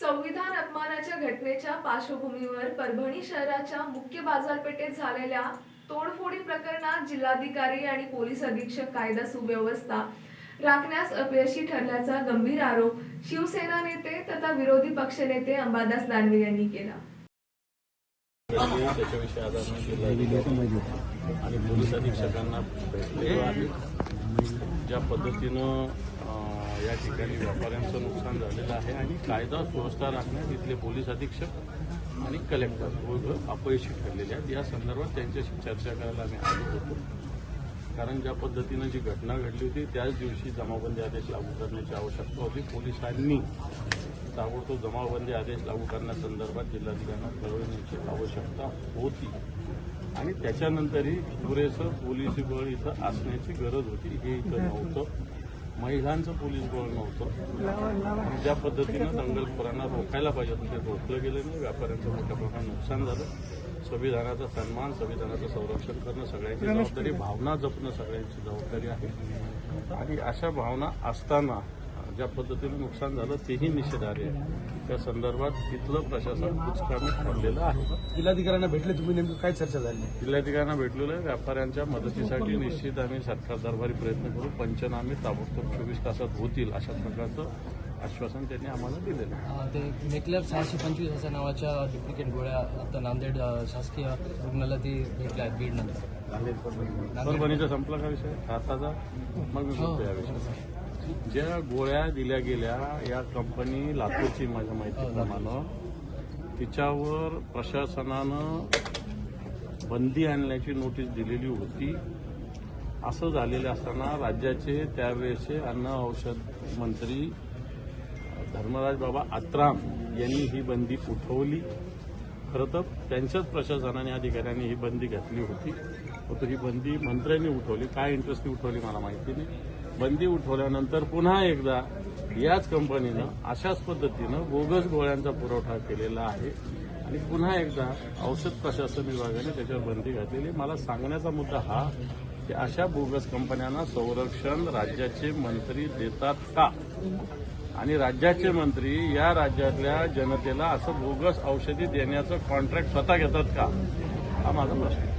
संविधान अपमानाच्या घटनेच्या पार्श्वभूमीवर परभणी शहराच्या मुख्य बाजारपेठेत झालेल्या तोडफोडी प्रकरणात जिल्हाधिकारी आणि पोलीस अधीक्षक कायदा सुव्यवस्था राखण्यास अपयशी ठरल्याचा गंभीर आरोप शिवसेना नेते तथा विरोधी पक्षनेते अंबादास दानवे यांनी केला. आणि पोलीस अधीक्षकांना ज्या पद्धतीनं या ठिकाणी व्यापाऱ्यांचं नुकसान झालेलं आहे आणि कायदा सुव्यवस्था राखण्यात इथले पोलीस अधीक्षक आणि कलेक्टर दोघं अपयशी ठरलेले आहेत. या संदर्भात त्यांच्याशी चर्चा करायला आम्ही आलो होतो. कारण ज्या पद्धतीनं जी घटना घडली होती त्याच दिवशी जमाबंदी आदेश लागू करण्याची आवश्यकता होती. पोलिसांनी ताबडतोब जमाबंदी आदेश लागू करण्यासंदर्भात जिल्हाधिकाऱ्यांना कळवण्याची आवश्यकता होती. आणि त्याच्यानंतरही पुरेसं पोलीस बळ इथं असण्याची गरज होती. हे इथं नव्हतं. महिलांचं पोलीस बळ नव्हतं. ज्या पद्धतीनं दंगलखोरांना रोखायला पाहिजे होतं ते रोखलं गेलं नाही. व्यापाऱ्यांचं मोठ्या प्रमाणात नुकसान झालं. संविधानाचा सन्मान संविधानाचं संरक्षण करणं सगळ्यांची जबाबदारी भावना जपणं सगळ्यांची जबाबदारी आहे. आणि अशा भावना असताना ज्या पद्धतीनं नुकसान झालं तेही निषेधार्ह आहे. त्या संदर्भात तिथलं प्रशासन कुचकामी ठरलेलं आहे. जिल्हाधिकाऱ्यांना भेटले तुम्ही नेमकं काय चर्चा झाली? जिल्हाधिकाऱ्यांना भेटलेलं आहे व्यापाऱ्यांच्या मदतीसाठी निश्चित आम्ही सरकार दरबारी प्रयत्न करू पंचनामे ताबडतोब चोवीस तासात होतील अशा प्रकारचं आश्वासन त्यांनी आम्हाला दिलेलं ते मेकलॅब सहाशे पंचवीस अशा नावाच्या डुप्लिकेट गोळ्या आता नांदेड शासकीय रुग्णालयात ती भेटल्या आहेत बीड नंतर परभणीचा संपला का विषय? आताचा मग मी बोलतो या विषयाचा ज्या गोळ्या दिल्या गेल्या या कंपनी लातूरची माझ्या माहितीप्रमाणे तिच्यावर प्रशासनानं बंदी आणण्याची नोटीस दिलेली होती. असं झालेलं असताना राज्याचे त्यावेळेचे अन्न औषध मंत्री धर्मराज बाबा आत्राम यांनी ही बंदी उठवली. खरं तर त्यांच्याच प्रशासनाने अधिकाऱ्यांनी ही बंदी घातली होती. परंतु ही बंदी मंत्र्यांनी उठवली. काय इंटरेस्टने उठवली मला माहिती नाही. बंदी उठवल्यानंतर पुन्हा एकदा याच कंपनीनं अशाच पद्धतीनं बोगस गोळ्यांचा पुरवठा केलेला आहे. आणि पुन्हा एकदा औषध प्रशासन विभागाने त्याच्यावर बंदी घातलेली. मला सांगण्याचा मुद्दा हा की अशा बोगस कंपन्यांना संरक्षण राज्याचे मंत्री देतात का? आणि राज्याचे मंत्री या राज्यातल्या जनतेला असं बोगस औषधी देण्याचं कॉन्ट्रॅक्ट स्वतः घेतात का? हा माझा प्रश्न आहे.